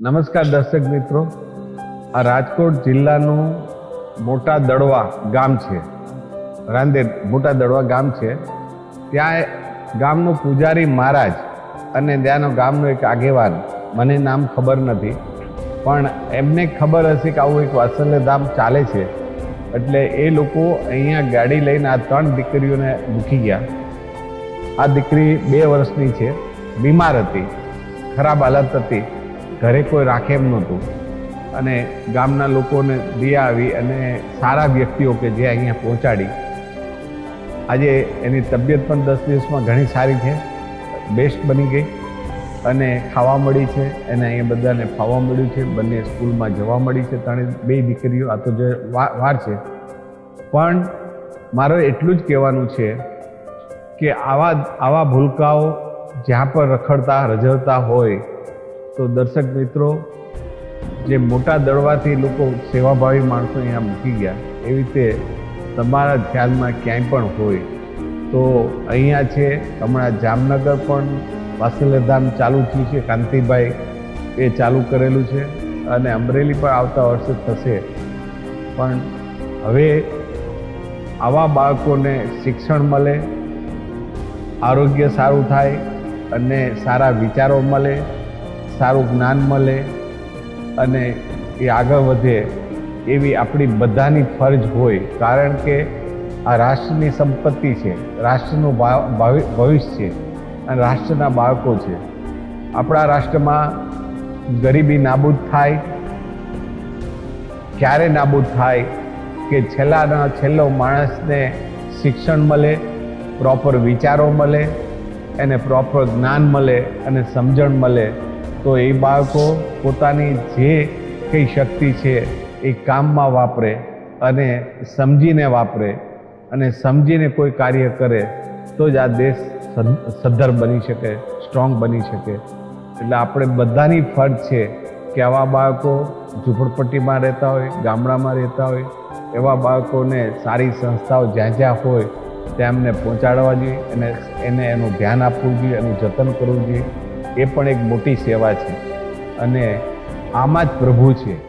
નમસ્કાર દર્શક મિત્રો. આ રાજકોટ જિલ્લાનું મોટા દડવા ગામ છે. રાંદેર મોટા દડવા ગામ છે. ત્યાં ગામનો પૂજારી મહારાજ અને ત્યાંનો ગામનો એક આગેવાન, મને નામ ખબર નથી. પણ એમને ખબર હશે કે આવું એક વાત્સલ્ય ધામ ચાલે છે. એટલે એ લોકો અહીંયા ગાડી લઈને આ ત્રણ દીકરીઓને મૂકી ગયા. આ દીકરી બે વર્ષની છે. બીમાર હતી. ખરાબ હાલત હતી. ઘરે કોઈ રાખે એમ નહોતું. અને ગામના લોકોને દયા આવી અને સારા વ્યક્તિઓ કે જે અહીંયા પહોંચાડી. આજે એની તબિયત પણ દસ દિવસમાં ઘણી સારી છે, બેસ્ટ બની ગઈ અને ખાવા મળી છે એને અહીંયા બધાને ફાવવા મળ્યું છે, બંને સ્કૂલમાં જવા મળી છે ત્રણે બે દીકરીઓ, આ તો જે વાર છે. પણ મારે એટલું જ કહેવાનું છે કે આવા આવા ભૂલકાઓ જ્યાં પણ રખડતા, રઝળતા હોય તો દર્શક મિત્રો, જે મોટા દળવાથી લોકો સેવાભાવી માણસો અહીંયા મૂકી ગયા, એવી રીતે તમારા ખ્યાલમાં ક્યાંય પણ હોય તો અહીંયા છે, હમણાં જામનગર પણ વાસલ્યધામ ચાલુ થયું છે, કાંતિભાઈ એ ચાલુ કરેલું છે અને અમરેલી પણ આવતા વર્ષે થશે. પણ હવે આવા બાળકોને શિક્ષણ મળે, આરોગ્ય સારું થાય અને સારા વિચારો મળે સારું જ્ઞાન મળે અને એ આગળ વધે એવી આપણી બધાની ફરજ હોય. કારણ કે આ રાષ્ટ્રની સંપત્તિ છે, રાષ્ટ્રનું ભવિષ્ય છે અને રાષ્ટ્રના બાળકો છે. આપણા રાષ્ટ્રમાં ગરીબી નાબૂદ થાય, ક્યારે નાબૂદ થાય કે છેલ્લાના છેલ્લો માણસને શિક્ષણ મળે, પ્રોપર વિચારો મળે, એને પ્રોપર જ્ઞાન મળે અને સમજણ મળે તો એ બાળકો પોતાની જે કંઈ શક્તિ છે એ કામમાં વાપરે અને સમજીને વાપરે અને સમજીને કોઈ કાર્ય કરે તો જ આ દેશ સદ્ધર બની શકે, સ્ટ્રોંગ બની શકે. એટલે આપણે બધાની ફરજ છે કે આવા બાળકો ઝૂંપડપટ્ટીમાં રહેતા હોય, ગામડામાં રહેતા હોય, એવા બાળકોને સારી સંસ્થાઓ જ્યાં જ્યાં હોય, ત્યાં એમને પહોંચાડવા જોઈએ અને એને એનું ધ્યાન આપવું જોઈએ, એનું જતન કરવું જોઈએ. એ પણ એક મોટી સેવા છે. અને આમાં જ પ્રભુ છે.